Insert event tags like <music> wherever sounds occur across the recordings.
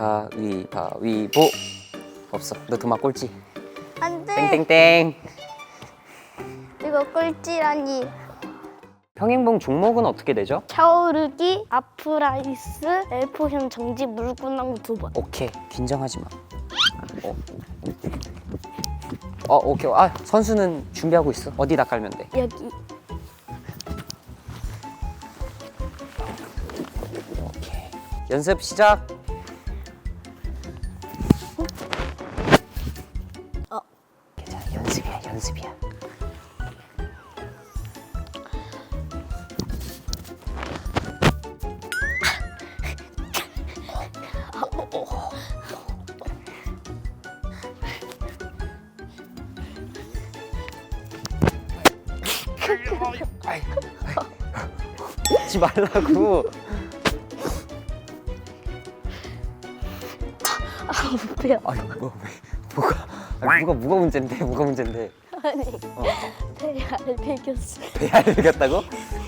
가위바위보. 없어. 너 도마 꼴찌. 안돼. 땡땡땡. 이거 꼴찌라니. 평행봉 종목은 어떻게 되죠? 차오르기 아프라이스 엘포션 정지 물구나무 두번. 오케이. 긴장하지 마. 어. 어 오케이. 아 선수는 준비하고 있어. 어디다 깔면 돼? 여기. 오케이. 연습 시작 연습이야. 하지 말라고. 배야 아니 뭐 왜, 뭐가 아니, 뭐가 뭐가 문제인데? <laughs> 뭐가 문제인데? 아니 어. 배알 베겼어. <laughs> 배알 베겼다고?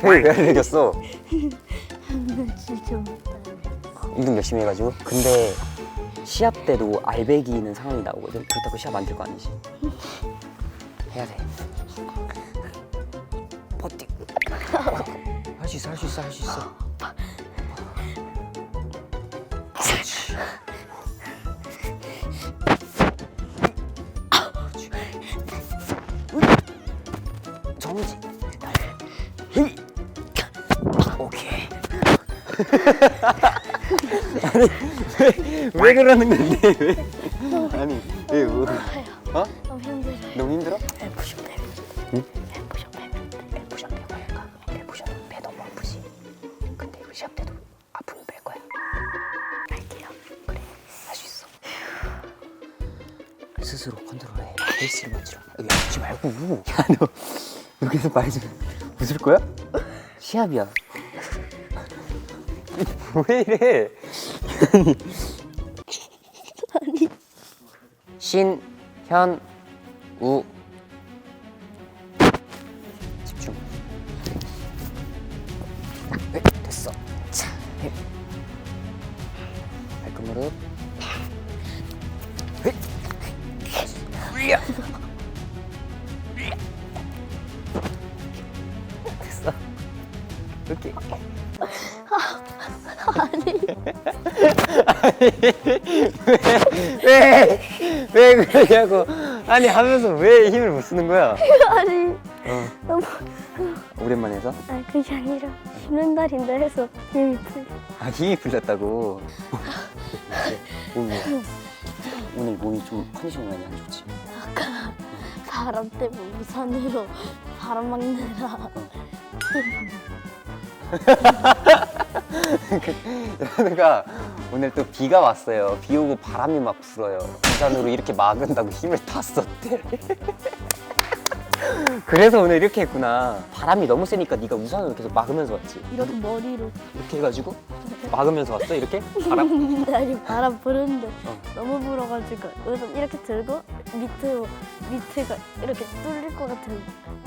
배왜 배알 베겼어? 진짜 못해 운동 열심히 해가지고? 근데 시합 때도 알배기는 상황이 나오거든? 그렇다고 시합 안 될 거 아니지? 해야 돼. 버티. 할수 있어 할 수 있어 할 수 있어 헤이. 오케이. 아니 왜, 왜 그러는 건데 왜 스스로 컨트롤해. 페이스를 맞추라. 여기 아프지 말고. <laughs> 야너 여기서 말좀 웃을 거야? 시합이야. <laughs> 왜 이래? <laughs> 신현우 됐어 이렇게 왜, 왜 그러냐고. 아니, 하면서 왜 힘을 못 쓰는 거야? 아니 어, 너무 오랜만에 해서? 아니 그게 아니라 쉬는 날인데 해서 힘이 풀 아, 힘이 풀렸다고. 오늘, 오늘 몸이 좀 컨디션이 많이 안 좋지. 바람 때문에 우산으로 <laughs> 바람 막느라 연우가 오늘 또 비가 왔어요. 비 오고 바람이 막 불어요. 우산으로 이렇게 막은다고 힘을 다 썼대. 그래서 오늘 이렇게 했구나. 바람이 너무 세니까 네가 우산으로 계속 막으면서 왔지. 이렇게 머리로 이렇게 해가지고 막으면서 왔어 이렇게 바람 <laughs> 아니 바람 부는데 어. 너무 불어가지고 우선 이렇게 들고 밑으로 밑에가 이렇게 뚫릴 것 같은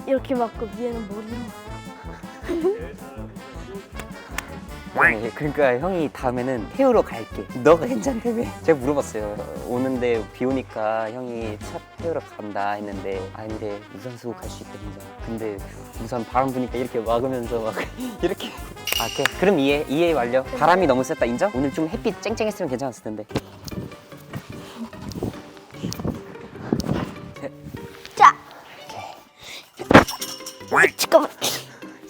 이렇게 맞고 위에는 머리로 아니, 그러니까 형이 다음에는 태우러 갈게. 너가 괜찮다며 제가 물어봤어요. 오는데 비 오니까 형이 차 태우러 간다 했는데 아 근데 우산 쓰고 갈 수 있다면서 근데 우산 바람 부니까 이렇게 막으면서 막 <laughs> 이렇게. 아 오케이. 그럼 이해 이해 완료. 바람이 너무 셌다. 인정? 오늘 좀 햇빛 쨍쨍했으면 괜찮았을 텐데. 자. 오케이. 잠깐만.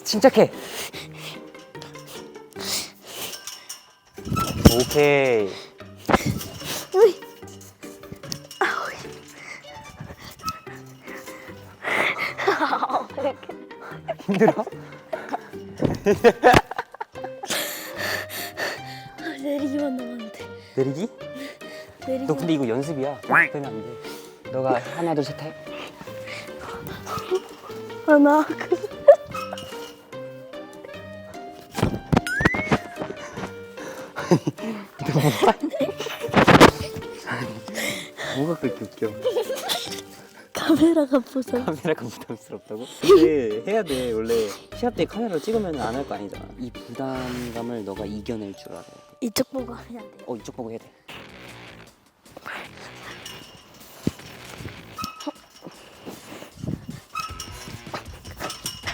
침착해. 오케이. 힘들어? 내리기만 남았는데 내리기? 내리기 너 근데 이거 연습이야. 빼면 안 돼. 너가 하나 둘셋 해. 하나 <laughs> 뭐가 그렇게 웃겨? 카메라가 보상. 카메라가 부담스럽다고? 근데 해야 돼 원래 시합 때 카메라로 찍으면 안 할 거 아니잖아 이 부담감을 너가 이겨낼 줄 알아야 돼 이쪽 보고 안 돼요. 어 이쪽 보고 해야 돼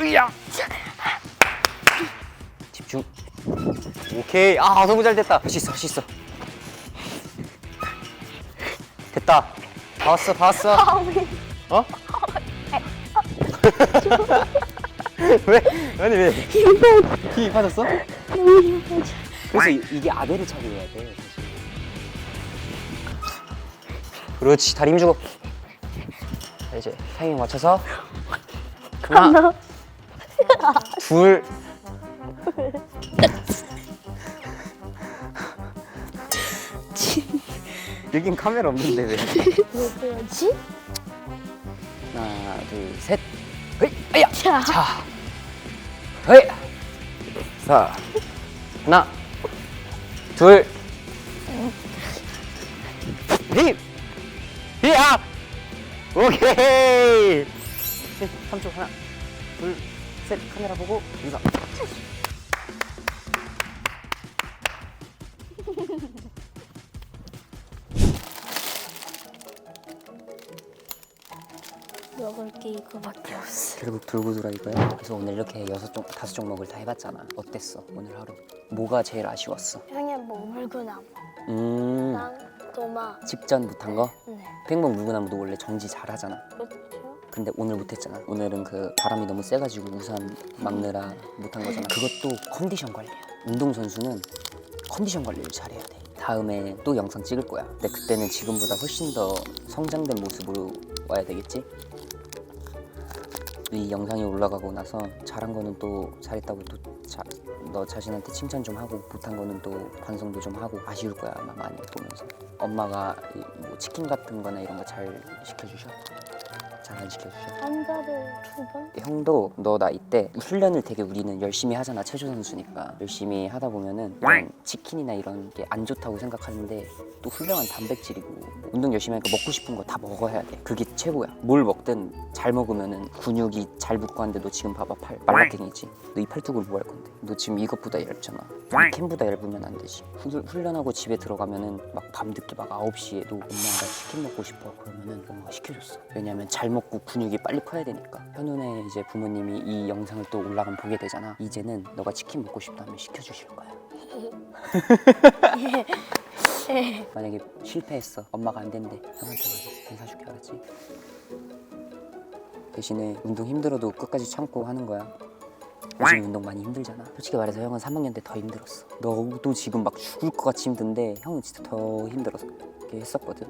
으야! 집중 오케이. 아 너무 잘 됐다. 할 수 있어 할 수 있어. 됐다. 봤어 봤어. <laughs> 어? <laughs> 왜? 아니 왜? 힘이 빠졌어? 그래서 이- 이게 아베를 차게 해야 돼 사실. 그렇지 다리 힘 주고. 자, 이제 타이밍 맞춰서. 하나. 둘 여긴 카메라 없는데 왜? 왜 그러지? 하나 둘 셋. 헤이 아야! 자, 자 헤이. 자 하나. 둘. 힘! 히야! 오케이! 3초 하나 둘 셋. 카메라 보고 인사 게 이거밖에 없어. 결국 들고 돌아 이거야 그래서 오늘 이렇게 여섯 종 다섯 종목을 다 해봤잖아 어땠어 오늘 하루 뭐가 제일 아쉬웠어 형의 뭐 물구나무, 음랑 도마. 직전 못한 거 네. 팽목 물구나무도 원래 정지 잘하잖아 그렇죠. 근데 오늘 못했잖아. 오늘은 그 바람이 너무 세가지고 우산 막느라 못한 거잖아. 그것도 컨디션 관리야. 운동 선수는 컨디션 관리를 잘해야 돼. 다음에 또 영상 찍을 거야. 근데 그때는 지금보다 훨씬 더 성장된 모습으로 와야 되겠지? 이 영상이 올라가고 나서 잘한 거는 또 잘했다고 또너 자신한테 칭찬 좀 하고 못한 거는 또 반성도 좀 하고 아쉬울 거야 아마 많이 보면서 엄마가 이뭐 치킨 같은 거나 이런 거 잘 시켜주셔? 잘안 시켜주셔? 남자를 두 번? 형도 너 나 이 때 훈련을 되게 우리는 열심히 하잖아 체조 선수니까. 열심히 하다 보면은 치킨이나 이런 게 안 좋다고 생각하는데 또 훌륭한 단백질이고 뭐 운동 열심히 하니까 먹고 싶은 거 다 먹어야 돼. 그게 최고야. 뭘 먹든 잘 먹으면은 근육이 잘 붙고 하는데 너 지금 봐봐 팔. 말라탱이지. 너 이 팔뚝을 뭐 할 건데? 너 지금 이것보다 얇잖아. 이 캔보다 얇으면 안 되지. 후- 훈련하고 집에 들어가면은 막 밤늦게 막 9시에도 엄마가 치킨 먹고 싶어. 그러면은 엄마가 시켜줬어. 왜냐면 잘 먹고 근육이 빨리 커야 되니까. 현훈의 이제 부모님이 이 영상을 또 올라가면 보게 되잖아. 이제는 너가 치킨 먹고 싶다면 시켜주실 거야. 예. <laughs> 만약에 실패했어. 엄마가 안 된대. 형한테 말해 안 사줄게 알았지? 대신에 운동 힘들어도 끝까지 참고 하는 거야. 요즘 운동 많이 힘들잖아. 솔직히 말해서 형은 3학년 때 더 힘들었어. 너도 지금 막 죽을 것 같이 힘든데 형은 진짜 더 힘들어서 그렇게 했었거든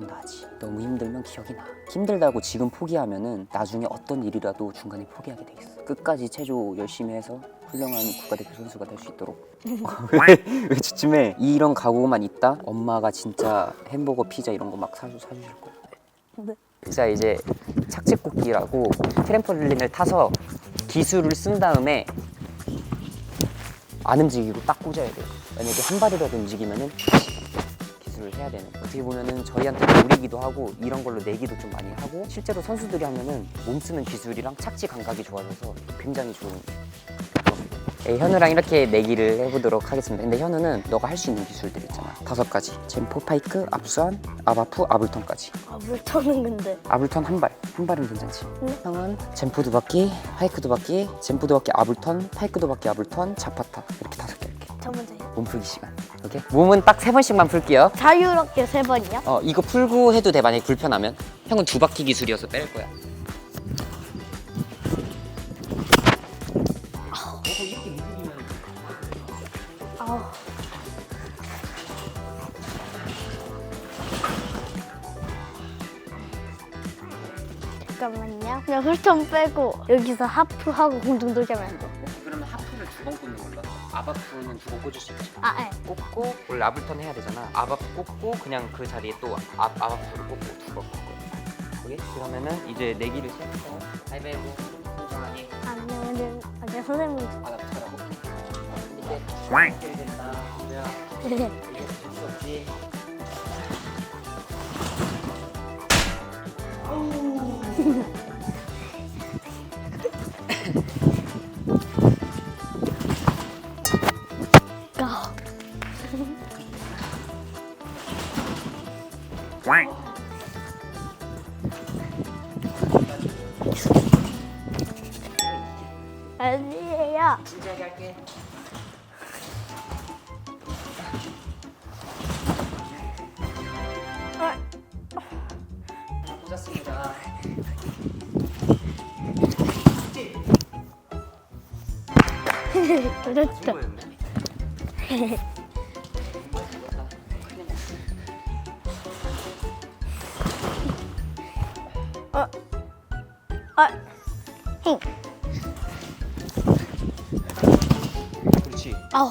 기억나지? 너무 힘들면 기억이 나. 힘들다고 지금 포기하면은 나중에 어떤 일이라도 중간에 포기하게 돼 있어. 끝까지 체조 열심히 해서 훌륭한 국가대표 선수가 될 수 있도록. <laughs> 왜, 왜 주춤해? 이런 각오만 있다? 엄마가 진짜 햄버거 피자 이런 거 막 사주, 사주실 거야. 네. 자 이제 착지뽑기라고 트램폴린을 타서 기술을 쓴 다음에 안 움직이고 딱 꽂아야 돼요. 만약에 한 발이라도 움직이면은 기술을 해야 되는 어떻게 보면은 저희한테 노리기도 하고 이런 걸로 내기도 좀 많이 하고 실제로 선수들이 하면은 몸 쓰는 기술이랑 착지 감각이 좋아져서 굉장히 좋은 네, 현우랑 이렇게 내기를 해보도록 하겠습니다 근데 현우는 너가 할 수 있는 기술들 있잖아 다섯 가지 젠포 파이크 압수한 아바프 아블턴까지 아, 물 터는 건데. 아블턴 한 발, 한 발은 괜찮지. 네. 형은 젠포 두 바퀴, 파이크 두 바퀴, 젠포 두 바퀴 아블턴, 파이크 두 바퀴 아블턴, 자파타 이렇게 다섯 개. 저 먼저요. 몸 풀기 시간. 오케이? 몸은 딱 세 번씩만 풀게요. 자유롭게 세 번이요? 어 이거 풀고 해도 돼 만약에 불편하면. 형은 두 바퀴 기술이어서 뺄 거야. 아우. 잠깐만요. 그냥 훑통 빼고 여기서 하프하고 공중 돌게 하면 안 돼. 아바프는 두번 꽂을 수 있지. 아, 네. 꽂고 원래 아블턴 해야 되잖아. 아바프 꽂고 그냥 그 자리에 또 아, 아바프를 꽂고 두 번 꽂고. 오케이? 그러면은 이제 내기를 시작해서 가위바위보 천천히 아니면 아니 선생님. 아나처럼 이렇게 이렇게 된다. 뭐야? 네. 이게 수 없지. 그렇죠. 어, 아, 힝, 그렇지. 아우.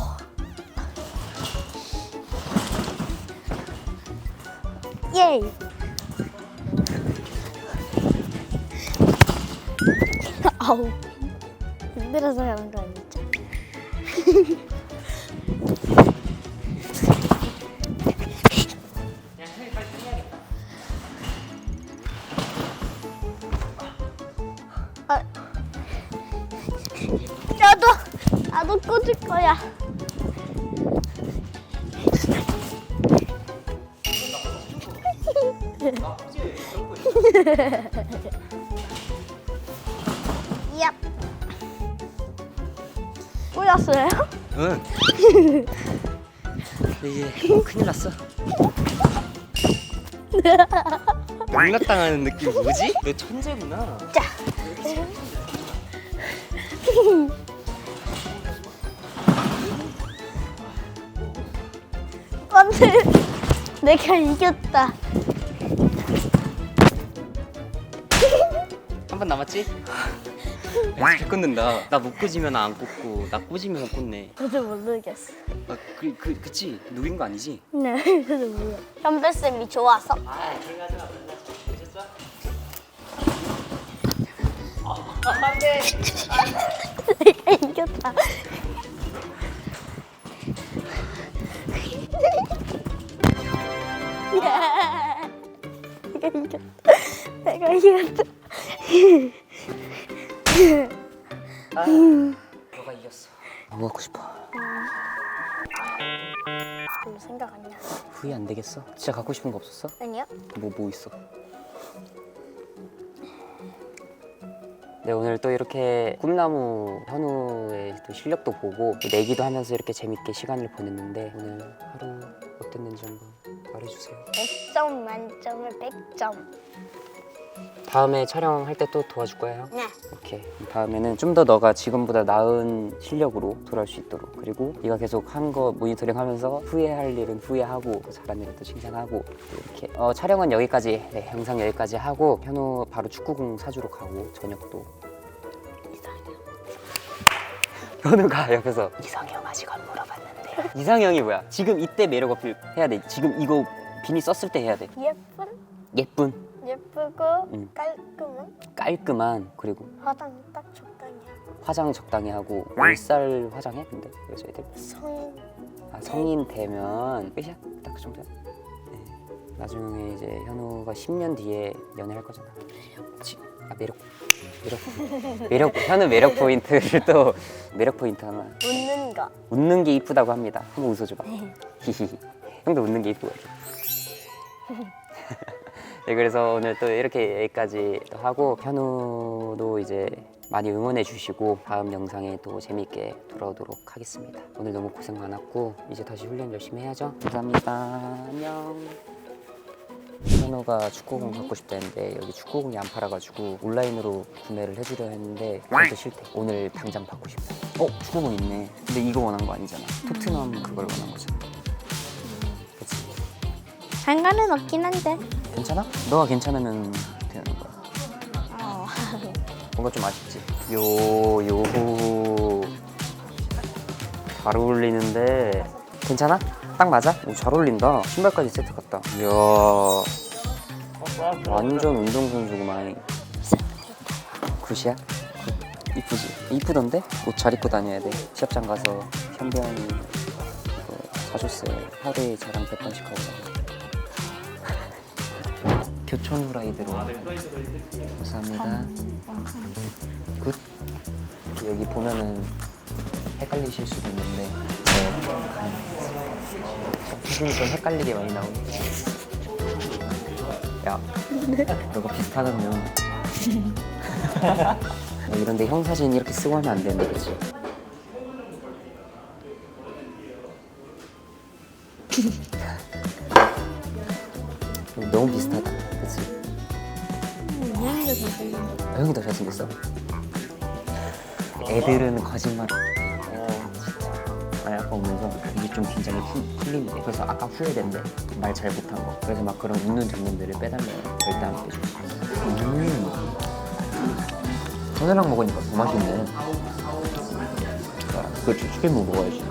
예이. 아우. 힘들어서 하는 거 아니죠? 아, 나도 나도 꽂을 거야. <laughs> <laughs> 얍. 꽂았어요? 응. <laughs> 이게 큰일 났어. <laughs> 농락당하는 느낌 뭐지? 너 천재구나. 자. <laughs> 안돼. 내가 이겼다. 한 번 남았지? 잘 꽂는다. 나 못 꽂으면 안 꽂고 나 꽂으면 못 꽂네. 저도 모르겠어. 아, 그, 그, 그치? 누긴 거 아니지? 네, <laughs> 저도 몰라. 현배 쌤이 좋아서. 아, 제가 좀 보셨어? 내가 이겼다. 내가 이겼다. 내가 이겼다. 아, 너가 이겼어. 뭐 갖고 싶어? 별로 생각 안 나. 후회 안 되겠어? 진짜 갖고 싶은 거 없었어? 아니요? 뭐, 뭐 있어? 네, 오늘 또 이렇게 꿈나무 현우의 또 실력도 보고 또 내기도 하면서 이렇게 재밌게 시간을 보냈는데 오늘 하루 어땠는지 한번 말해주세요. 100점 만점을 100점. 다음에 촬영할 때 또 도와줄 거예요? 네. 오케이. 다음에는 좀 더 너가 지금보다 나은 실력으로 돌아올 수 있도록 그리고 네가 계속 한 거 모니터링하면서 후회할 일은 후회하고 또 잘한 일은 또 칭찬하고 이렇게 어, 촬영은 여기까지 네, 영상 여기까지 하고 현우 바로 축구공 사주러 가고 저녁도 현우가 옆에서 이상형 아직 안 물어봤는데 이상형이 뭐야? 지금 이때 매력 어필 해야 돼. 지금 이거 비니 썼을 때 해야 돼. 예쁜, 예쁜, 예쁘고 응. 깔끔한 깔끔한 그리고 화장 딱 적당히 하고 화장 적당히 하고 몇 살 화장해? 근데 여자애들 성인 아, 성인 되면 끝이야 딱그 정도야. 네. 나중에 이제 현우가 10년 뒤에 연애할 거잖아. 그치? 아 매력 매력 <laughs> 매력 현우 매력 포인트를 또 매력 포인트 하나 웃는 거. 웃는 게 이쁘다고 합니다. 한번 웃어줘봐. 히히히. 형도 웃는 게 이쁘거든. <laughs> 네, 그래서 오늘 또 이렇게 여기까지 또 하고 현우도 이제 많이 응원해 주시고 다음 영상에 또 재밌게 돌아오도록 하겠습니다. 오늘 너무 고생 많았고 이제 다시 훈련 열심히 해야죠. 감사합니다. 안녕. 현우가 축구공 갖고 싶다 했는데 여기 축구공이 안 팔아가지고 온라인으로 구매를 해주려 했는데 그것도 싫대. 오늘 당장 받고 싶다. 어 축구공 있네. 근데 이거 원한 거 아니잖아. 토트넘 그걸 원한 거잖아. 그치? 상관은 없긴 한데. 괜찮아? 너가 괜찮으면 되는 거야. 어. 뭔가 좀 아쉽지? 요, 요. 잘 어울리는데. 괜찮아? 딱 맞아? 오, 잘 어울린다. 신발까지 세트 같다. 이야. 완전 운동선수구만. 굿이야? 굿. 이쁘지? 이쁘던데? 옷 잘 입고 다녀야 돼. 시합장 가서 이거 사줬어요. 하루에 저랑 100번씩 하고. 교촌 후라이드로. 감사합니다. 굿. 여기 보면은 헷갈리실 수도 있는데. 네. 사진이 좀 헷갈리게 많이 나오니까 야 너가 비슷하다며. 야, <laughs> 이런데 형 사진 이렇게 쓰고 하면 안 되는데 그 애들은 거짓말 아니 아까 오면서 이게 좀 긴장이 풀- 풀린대. 그래서 아까 후회된대. 말 잘 못한 거. 그래서 막 그런 웃는 장면들을 빼달래요 절대 안 빼줘. 음. 선혜랑 먹으니까 더 맛있네. 아, 그 치킨 무 먹어야지